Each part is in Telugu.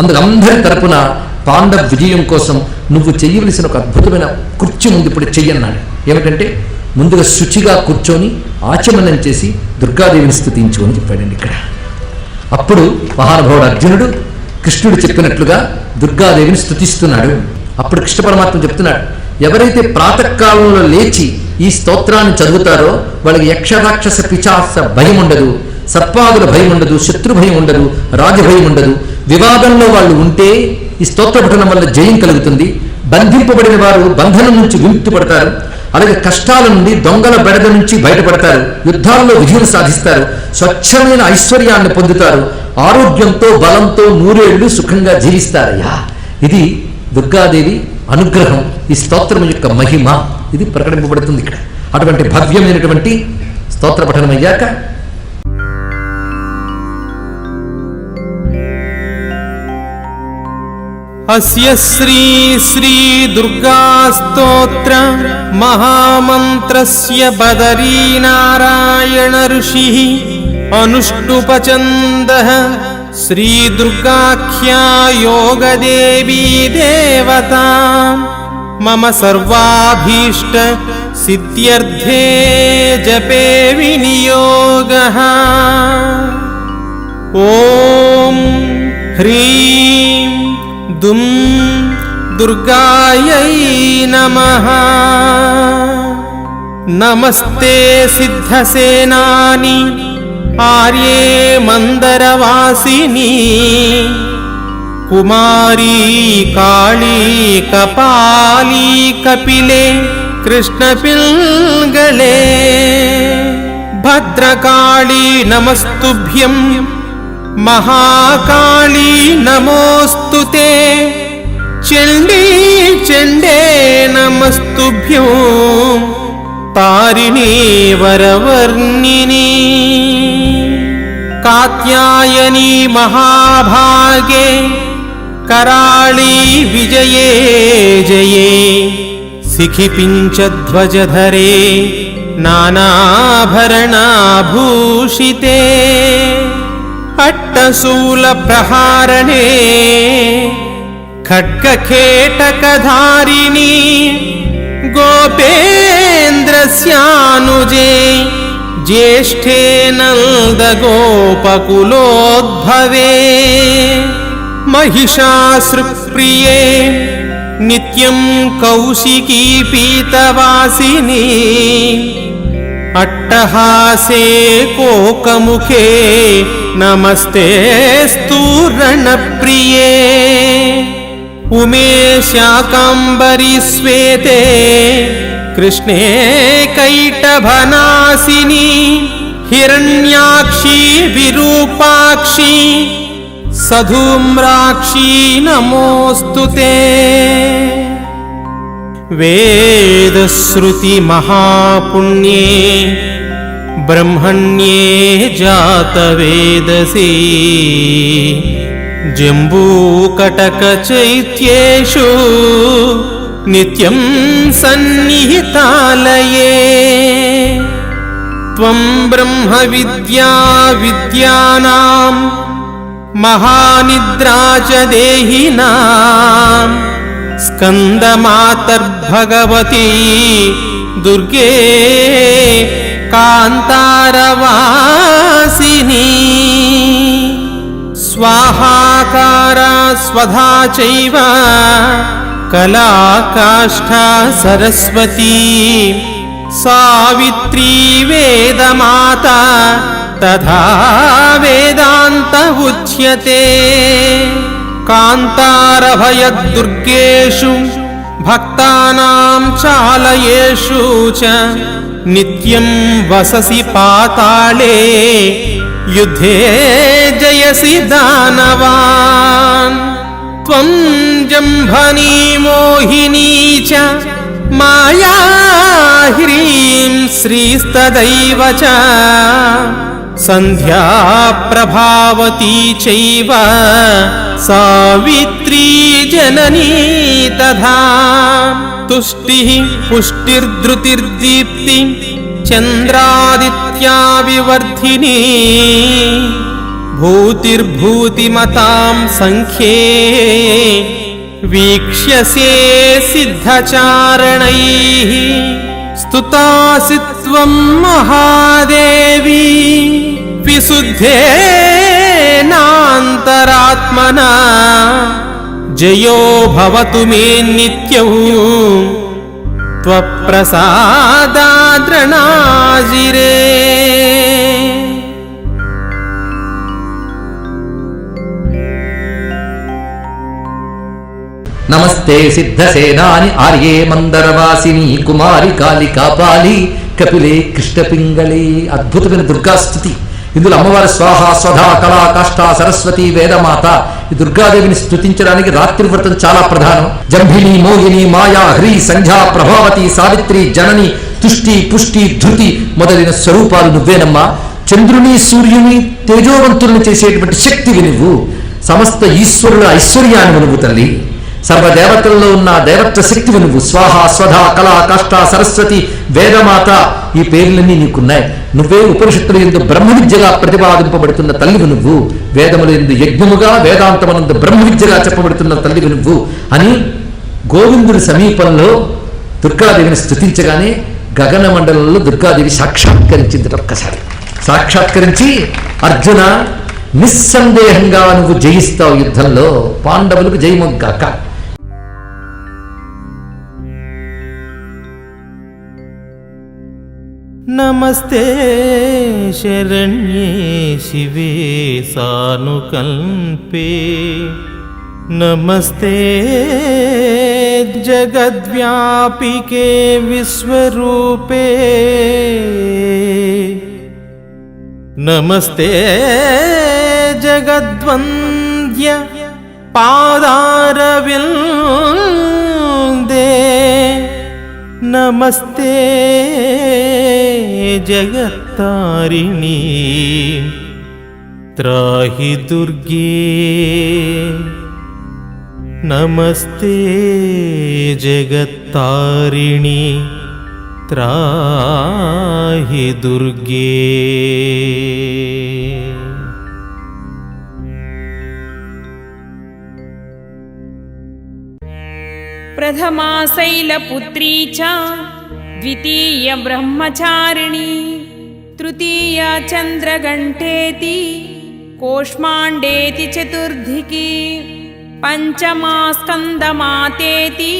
అందుకు అందరి తరపున పాండవ విజయం కోసం నువ్వు చేయవలసిన ఒక అద్భుతమైన కృత్యం ఉంది ఇప్పుడు చెయ్యన్నాడు. ఏమిటంటే ముందుగా శుచిగా కూర్చొని ఆచమనం చేసి దుర్గాదేవిని స్థుతించు అని చెప్పాడండి ఇక్కడ. అప్పుడు మహానుభావుడు అర్జునుడు కృష్ణుడు చెప్పినట్లుగా దుర్గాదేవిని స్థుతిస్తున్నాడు అప్పుడు కృష్ణ పరమాత్మ చెప్తున్నాడు ఎవరైతే ప్రాతకాలంలో లేచి ఈ స్తోత్రాన్ని చదువుతారో వాళ్ళకి యక్షరాక్షస పిచాస భయం ఉండదు. సత్పాదుల భయం ఉండదు శత్రు భయం ఉండదు రాజభయం ఉండదు వివాదంలో వాళ్ళు ఉంటే ఈ స్తోత్ర పఠనం వల్ల జయం కలుగుతుంది. బంధింపబడిన వారు బంధనం నుంచి విముక్తి పడతారు అలాగే కష్టాల నుండి దొంగల బెడద నుంచి బయటపడతారు. యుద్ధాల్లో విజయం సాధిస్తారు. స్వచ్ఛమైన ఐశ్వర్యాన్ని పొందుతారు. ఆరోగ్యంతో బలంతో నూరేళ్ళు సుఖంగా జీవిస్తారయ్యా. ఇది దుర్గాదేవి అనుగ్రహం ఈ స్తోత్రం యొక్క మహిమ. ఇది ప్రకటింపబడుతుంది ఇక్కడ. అటువంటి భవ్యమైనటువంటి స్తోత్ర పఠనం అయ్యాక अस्य श्री श्रीदुर्गास्तोत्र महामन्त्रस्य बदरीनारायणऋषिः अनुष्टुपचन्दः। श्रीदुर्गाख्या योगदेवी देवता। मम सर्वाभीष्ट सिद्ध्यर्थे जपे विनियोगः। ॐ ह्रीं दुं दुर्गायै नमः। नमस्ते सिद्धसेनानि आर्ये मन्दरवासिनी कुमारी काली कपाली कपिले कृष्णपिल्गळे भद्रकाली नमस्तुभ्यं महाकाली नमोऽस्तु ते। चण्डी चण्डे नमस्तुभ्यो। तारिणी वरवर्णिनी। कात्यायनी महाभागे। कराळी विजये जये। सिखिपिञ्चध्वजधरे नानाभरणाभूषिते अट्टशूलप्रहारणे खड्गखेटकधारिणी गोपेन्द्रस्यानुजे ज्येष्ठे नन्दगोपकुलोद्भवे महिषासृप्रिये नित्यं कौशिकी पीतवासिनी अट्टहासे कोकमुखे नमस्ते स्तूरणप्रिये। उमे श्वेते कृष्णे कैटभनासिनी। हिरण्याक्षी विरूपाक्षी। सधूम्राक्षी नमोऽस्तु ते। वेदश्रुतिमहापुण्ये ब्रह्मण्ये जातवेदसी जम्बूकटकचैत्येषु नित्यं सन्निहितालये त्वं ब्रह्मविद्या विद्यानां महानिद्रा च देहिनाम् स्कन्दमातर्भगवती दुर्गे कान्तारवासिनी स्वाहाकारा स्वधा चैव कलाकाष्ठा सरस्वती। सावित्री वेदमाता तथा वेदान्त उच्यते। कान्तारभयदुर्गेषु भक्तानां चालयेषु च नित्यं वससि पाताले युद्धे जयसि दानवान् त्वं जम्भनी मोहिनी च माया ह्रीं श्रीस्तदैव च सन्ध्या प्रभावती चैव सावित्री जननी तथा तुष्टिः पुष्टिर्धृतिर्दीप्ति चन्द्रादित्या विवर्धिनी भूतिर्भूतिमतां सङ्ख्ये वीक्ष्यसे सिद्धचारणैः स्तुतासि त्वं महादेवी विशुद्धेनान्तरात्मना జయో భవతు మే నిత్యౌ. త్వప్రసాదాద్రణాజిరే. నమస్తే సిద్ధసేనాని ఆర్యే మందరవాసిని కుమారి కాళికాపాలి కపిలే కృష్ణపింగళి అద్భుతమైన దుర్గాస్థుతి ఇందులో అమ్మవారి స్వాహ స్వధ కళా కాష్ట సరస్వతి వేదమాత ఈ దుర్గాదేవిని స్తుతించడానికి రాత్రి వ్రతం చాలా ప్రధానం. జంభిని మోహిని మాయా హ్రీ సంధ్యా ప్రభావతి సావిత్రి జనని తుష్టి పుష్టి ధృతి మొదలైన స్వరూపాలు నువ్వేనమ్మా. చంద్రుని సూర్యుని తేజోవంతులను చేసేటువంటి శక్తివి నువ్వు సమస్త ఈశ్వరుల ఐశ్వర్యాన్ని నువ్వు తల్లి. సర్వదేవతల్లో ఉన్న దేవత్వ శక్తివి నువ్వు స్వాహ స్వధ కళ కష్ట సరస్వతి వేదమాత ఈ పేర్లన్నీ నీకున్నాయి. నువ్వే ఉపనిషత్తుల ఎందు బ్రహ్మ విద్యగా ప్రతిపాదింపబడుతున్న తల్లివి నువ్వు వేదముల ఎందు యజ్ఞముగా వేదాంతమనందు బ్రహ్మ విద్యగా చెప్పబడుతున్న తల్లివి నువ్వు అని గోవిందుడి సమీపంలో దుర్గాదేవిని స్థుతించగానే గగన మండలంలో దుర్గాదేవి సాక్షాత్కరించింది ఒక్కసారి. సాక్షాత్కరించి అర్జున నిస్సందేహంగా నువ్వు జయిస్తావు యుద్ధంలో పాండవులకు జయమొగ్గాక. नमस्ते शरण्ये शिवे सानुकल्पे नमस्ते जगद्व्यापिके विश्वरूपे नमस्ते जगद्वन्द्य पादारविन्दे नमस्ते जगत्तारिणी। त्राहि दुर्गे नमस्ते जगत्तारिणि। त्राहि दुर्गे प्रथमा शैलपुत्री च द्वितीय ब्रह्मचारिणी तृतीया चन्द्रघण्टेति कोष्माण्डेति चतुर्धिकी पञ्चमा स्कन्दमातेति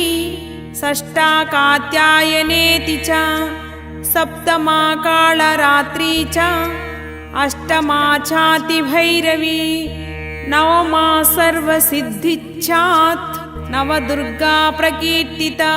षष्ठा कात्यायनेति च सप्तमा कालरात्री च अष्टमा चातिभैरवी नवमा सर्वसिद्धिच्छात् नवदुर्गा प्रकीर्तिता